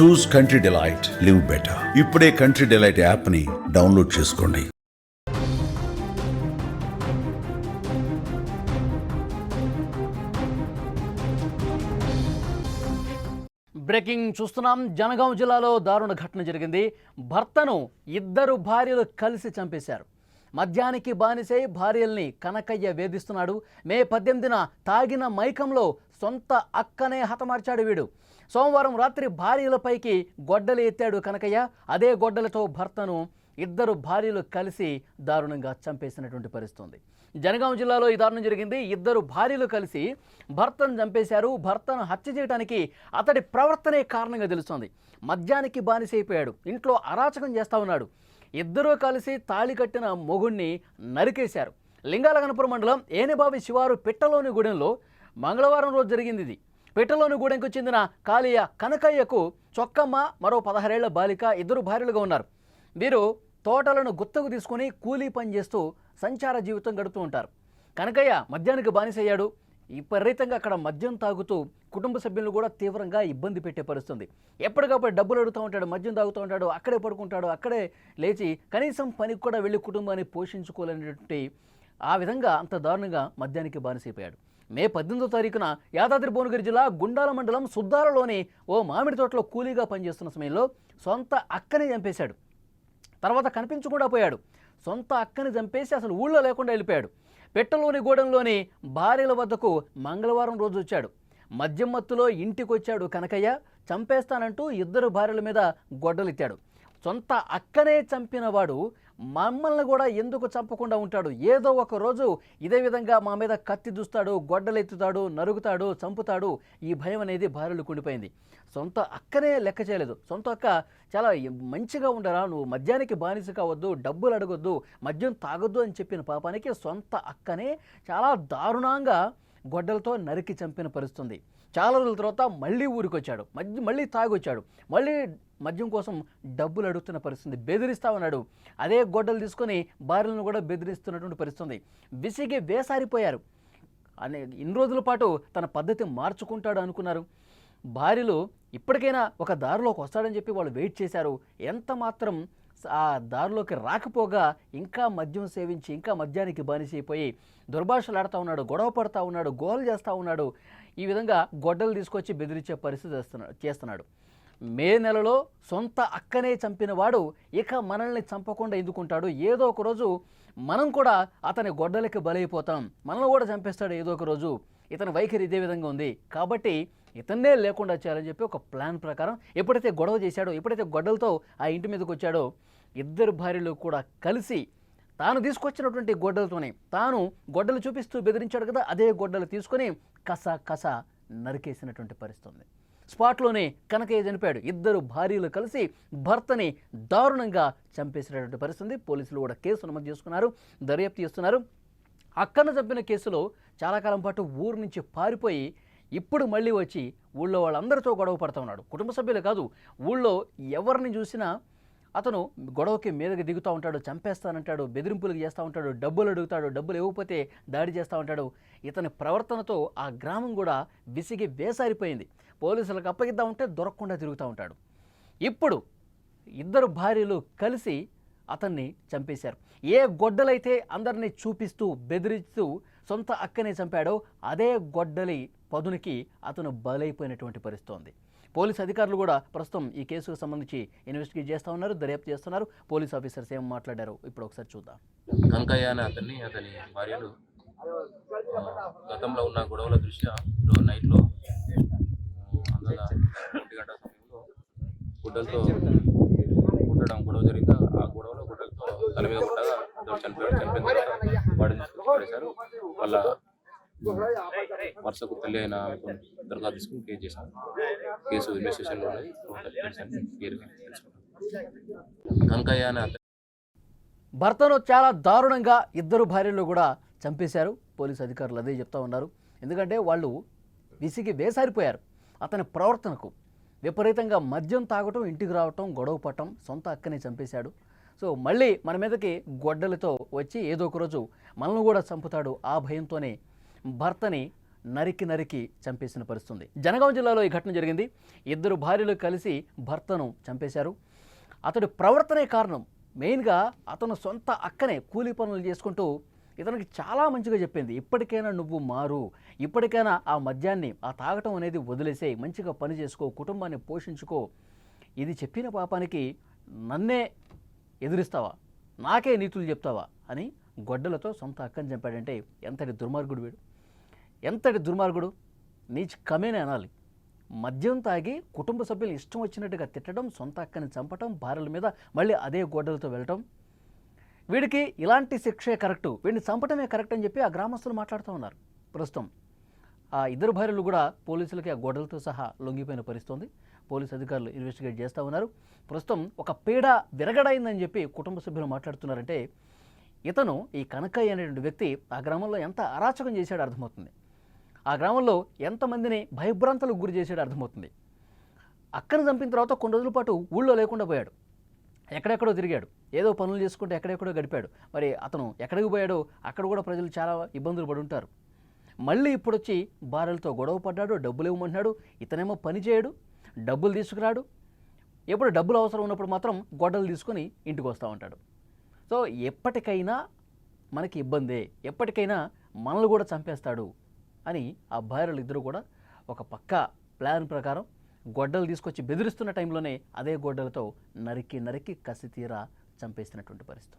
Choose country delight live better. ఇప్పుడే country delight యాప్ని download చేసుకోండి. బ్రేకింగ్ చూస్తున్నాం. జనగాం జిల్లాలో దారుణ ఘటన జరిగింది. భర్తను ఇద్దరు భార్యలు కలిసి చంపేశారు. మద్యానికి బానిసై భార్యల్ని కనకయ్య వేధిస్తున్నాడు. మే పద్దెనిమిదిన తాగిన మైకంలో సొంత అక్కనే హతమార్చాడు వీడు. సోమవారం రాత్రి భార్యలపైకి గొడ్డలు ఎత్తాడు కనకయ్య. అదే గొడ్డలతో భర్తను ఇద్దరు భార్యలు కలిసి దారుణంగా చంపేసినటువంటి పరిస్థితి ఉంది జనగాం జిల్లాలో ఈ దారుణం జరిగింది. ఇద్దరు భార్యలు కలిసి భర్తను చంపేశారు. భర్తను హత్య చేయడానికి అతడి ప్రవర్తనే కారణంగా తెలుస్తోంది. మద్యానికి బానిసైపోయాడు. ఇంట్లో అరాచకం చేస్తూ ఉన్నాడు. ఇద్దరూ కలిసి తాళి కట్టిన మొగుణ్ణి నరికేశారు. లింగాలగనపురం మండలం ఏనిబావి శివారు పిట్టలోని గూడెంలో మంగళవారం రోజు జరిగింది ఇది. పిట్టలోని గూడెంకు చెందిన కాళీయ కనకయ్యకు చొక్కమ్మ మరో పదహారేళ్ళ బాలిక ఇద్దరు భార్యలుగా ఉన్నారు. వీరు తోటలను గుత్తకు తీసుకుని కూలీ పని చేస్తూ సంచార జీవితం గడుపుతూ ఉంటారు. కనకయ్య మద్యానికి బానిసయ్యాడు. విపరీతంగా అక్కడ మద్యం తాగుతూ కుటుంబ సభ్యులను కూడా తీవ్రంగా ఇబ్బంది పెట్టే పరిస్థితుంది. ఎప్పటికప్పుడు డబ్బులు అడుగుతూ ఉంటాడు మద్యం తాగుతూ ఉంటాడు అక్కడే పడుకుంటాడు అక్కడే లేచి కనీసం పనికి కూడా వెళ్ళి కుటుంబాన్ని పోషించుకోలేనటువంటి ఆ విధంగా అంత దారుణంగా మద్యానికి బానిసైపోయాడు. మే పద్దెనిమిదో తారీఖున యాదాద్రి భువనగిరి జిల్లా గుండాల మండలం సుద్దాలలోని ఓ మామిడి తోటలో కూలీగా పనిచేస్తున్న సమయంలో సొంత అక్కనే చంపేశాడు. తర్వాత కనిపించకుండా పోయాడు. సొంత అక్కని చంపేసి అసలు ఊళ్ళో లేకుండా వెళ్ళిపోయాడు. పెట్టలోని గూడెంలోని భార్యల వద్దకు మంగళవారం రోజు వచ్చాడు. మద్యం మత్తులో కనకయ్య. చంపేస్తానంటూ ఇద్దరు భార్యల మీద గొడ్డలెత్తాడు. సొంత అక్కనే చంపినవాడు మమ్మల్ని కూడా ఎందుకు చంపకుండా ఉంటాడు? ఏదో ఒక రోజు ఇదే విధంగా మా మీద కత్తి దూస్తాడు గొడ్డలెత్తుతాడు నరుగుతాడు చంపుతాడు. ఈ భయం అనేది భార్యలు కుండిపోయింది. సొంత అక్కనే లెక్క చేయలేదు. సొంత అక్క చాలా మంచిగా ఉండరా? నువ్వు మద్యానికి బానిస కావద్దు డబ్బులు అడగొద్దు మద్యం తాగొద్దు అని చెప్పిన పాపానికి సొంత అక్కనే చాలా దారుణంగా గొడ్డలతో నరికి చంపిన పరిస్థితుంది. చాలా రోజుల తర్వాత మళ్ళీ ఊరికి వచ్చాడు మధ్య మళ్ళీ తాగొచ్చాడు. మళ్ళీ మద్యం కోసం డబ్బులు అడుగుతున్న పరిస్థితి బెదిరిస్తా ఉన్నాడు అదే గొడ్డలు తీసుకొని భార్యలను కూడా బెదిరిస్తున్నటువంటి పరిస్థితుంది. విసిగి వేసారిపోయారు. అనే ఇన్ని రోజుల పాటు తన పద్ధతి మార్చుకుంటాడు అనుకున్నారు. భార్యలు ఇప్పటికైనా ఒక దారిలోకి వస్తాడని చెప్పి వాళ్ళు వెయిట్ చేశారు. ఎంత మాత్రం ఆ దారిలోకి రాకపోగా ఇంకా మద్యం సేవించి ఇంకా మద్యానికి బానిసైపోయి దుర్భాషలాడుతూ ఉన్నాడు గొడవ పడుతూ ఉన్నాడు గోలు చేస్తూ ఉన్నాడు. ఈ విధంగా గొడ్డలు తీసుకొచ్చి బెదిరించే పరిస్థితి చేస్తున్నాడు చేస్తున్నాడు. మే నెలలో సొంత అక్కనే చంపిన వాడు ఇక మనల్ని చంపకుండా ఎందుకుంటాడు? ఏదో ఒక రోజు మనం కూడా అతని గొడ్డలకి బలైపోతాం. మనల్ని కూడా చంపేస్తాడు ఏదో ఒక రోజు. ఇతని వైఖరి ఇదే విధంగా ఉంది. కాబట్టి ఇతన్నే లేకుండా చేయాలని చెప్పి ఒక ప్లాన్ ప్రకారం ఎప్పుడైతే గొడవ చేశాడో ఎప్పుడైతే గొడ్డలతో ఆ ఇంటి మీదకి వచ్చాడో ఇద్దరు భార్యలు కూడా కలిసి తాను తీసుకొచ్చినటువంటి గొడ్డలతోనే తాను గొడ్డలు చూపిస్తూ బెదిరించాడు కదా అదే గొడ్డలు తీసుకొని కస కస నరికేసినటువంటి పరిస్థితి ఉంది స్పాట్లోనే కనకయ్య చనిపోయాడు. ఇద్దరు భార్యలు కలిసి భర్తని దారుణంగా చంపేసినటువంటి పరిస్థితి ఉంది. పోలీసులు కూడా కేసు నమోదు చేసుకున్నారు దర్యాప్తు చేస్తున్నారు. అక్కను చంపిన కేసులో చాలా కాలం పాటు ఊరు నుంచి పారిపోయి ఇప్పుడు మళ్ళీ వచ్చి ఊళ్ళో వాళ్ళందరితో గొడవ పడుతూ ఉన్నాడు. కుటుంబ సభ్యులు కాదు ఊళ్ళో ఎవరిని చూసినా అతను గొడవకి మీదకి దిగుతూ ఉంటాడు చంపేస్తానంటాడు బెదిరింపులకు చేస్తూ ఉంటాడు డబ్బులు అడుగుతాడు డబ్బులు ఇవ్వకపోతే దాడి చేస్తూ ఉంటాడు. ఇతని ప్రవర్తనతో ఆ గ్రామం కూడా విసిగి వేసారిపోయింది. పోలీసులకు అప్పగిద్దాం ఉంటే దొరకకుండా తిరుగుతూ ఉంటాడు. ఇప్పుడు ఇద్దరు భార్యలు కలిసి అతన్ని చంపేశారు. ఏ గొడ్డలైతే అందరినీ చూపిస్తూ బెదిరిస్తూ సొంత అక్కనే చంపాడో అదే గొడ్డలి పదునికి అతను బలైపోయినటువంటి పరిస్థితి ఉంది పోలీస్ అధికారులు కూడా ప్రస్తుతం ఈ కేసుకు సంబంధించి ఇన్వెస్టిగేట్ చేస్తూ ఉన్నారు దర్యాప్తు చేస్తున్నారు. పోలీస్ ఆఫీసర్స్ ఏం మాట్లాడారు ఇప్పుడు ఒకసారి చూద్దాం. కంకయ్య అనే అతన్ని అతని భార్యలు గతంలో ఉన్న గొడవల దృష్ట్యా ఈరోజు నైట్లో అందులో ఒంటి గంట సమయంలో గుడ్డలతో కుట్టడం గొడవ జరిగింది. ఆ గొడవలో గుడ్డలతో తల మీద కొట్టగా అతను చనిపోయాడు చనిపోయిన తర్వాత వాడిని తీసుకొచ్చి పడేశారు. వాళ్ళ వరుసకు తల్లి అయిన దరఖాస్తు తీసుకుని కేసు చేశాను కేసు ఇన్వెస్టిగేషన్లో ఉన్నది అనే భర్తను చాలా దారుణంగా ఇద్దరు భార్యలు కూడా చంపేశారు. పోలీసు అధికారులు అదే చెప్తా ఉన్నారు. ఎందుకంటే వాళ్ళు విసిగి వేసారిపోయారు అతని ప్రవర్తనకు. విపరీతంగా మద్యం తాగటం ఇంటికి రావటం గొడవ పట్టడం సొంత అక్కని చంపేశాడు. సో మళ్ళీ మన మీదకి గొడ్డలతో వచ్చి ఏదో ఒక రోజు మనల్ని కూడా చంపుతాడు ఆ భయంతోనే భర్తని నరికి నరికి చంపేసిన పరిస్థితుంది. జనగాం జిల్లాలో ఈ ఘటన జరిగింది. ఇద్దరు భార్యలు కలిసి భర్తను చంపేశారు. అతడి ప్రవర్తనే కారణం. మెయిన్గా అతను సొంత అక్కనే కూలీ పనులు చేసుకుంటూ ఇతనికి చాలా మంచిగా చెప్పింది. ఇప్పటికైనా నువ్వు మారు. ఇప్పటికైనా ఆ మద్యాన్ని ఆ తాగటం అనేది వదిలేసే మంచిగా పని చేసుకో. కుటుంబాన్ని పోషించుకో. ఇది చెప్పిన పాపానికి నన్నే ఎదురిస్తావా? నాకే నీతులు చెప్తావా? అని గొడ్డలతో సొంత అక్కని చంపాడంటే ఎంతటి దుర్మార్గుడు వీడు. ఎంతటి దుర్మార్గుడు? నీచ్ కమేనే అనాలి. మద్యం తాగి కుటుంబ సభ్యులు ఇష్టం వచ్చినట్టుగా తిట్టడం సొంత అక్కని చంపటం భార్యల మీద మళ్ళీ అదే గోడలతో వెళ్ళటం. వీడికి ఇలాంటి శిక్షే కరెక్టు. వీడిని చంపటమే కరెక్ట్ అని చెప్పి ఆ గ్రామస్తులు మాట్లాడుతూ ఉన్నారు. ప్రస్తుతం ఆ ఇద్దరు భార్యలు కూడా పోలీసులకి ఆ గొడవలతో సహా లొంగిపోయిన పరిస్థితుంది. పోలీసు అధికారులు ఇన్వెస్టిగేట్ చేస్తూ ఉన్నారు. ప్రస్తుతం ఒక పీడ విరగడైందని చెప్పి కుటుంబ సభ్యులు మాట్లాడుతున్నారంటే ఇతను ఈ కనకయ్య అనేటువంటి వ్యక్తి ఆ గ్రామంలో ఎంత అరాచకం చేశాడో అర్థమవుతుంది. ఆ గ్రామంలో ఎంతమందిని భయభ్రాంతలకు గురి చేసాడు అర్థమవుతుంది. అక్కను చంపిన తర్వాత కొన్ని రోజుల పాటు ఊళ్ళో లేకుండా పోయాడు. ఎక్కడెక్కడో తిరిగాడు. ఏదో పనులు చేసుకుంటూ ఎక్కడెక్కడో గడిపాడు. మరి అతను ఎక్కడికి పోయాడో అక్కడ కూడా ప్రజలు చాలా ఇబ్బందులు పడి ఉంటారు. మళ్ళీ ఇప్పుడు వచ్చి భార్యలతో గొడవ పడ్డాడు డబ్బులు ఇవ్వమంటున్నాడు ఇతనేమో పని చేయడు డబ్బులు తీసుకురాడు. ఎప్పుడు డబ్బులు అవసరం ఉన్నప్పుడు మాత్రం గొడ్డలు తీసుకొని ఇంటికి వస్తూ ఉంటాడు. సో ఎప్పటికైనా మనకి ఇబ్బందే. ఎప్పటికైనా మనల్ని కూడా చంపేస్తాడు. అని ఆ భార్యలు ఇద్దరు కూడా ఒక పక్క ప్లాన్ ప్రకారం గొడ్డలు తీసుకొచ్చి బెదిరిస్తున్న టైంలోనే అదే గొడ్డలతో నరికి నరికి కసి తీరా చంపేసినటువంటి పరిస్థితి.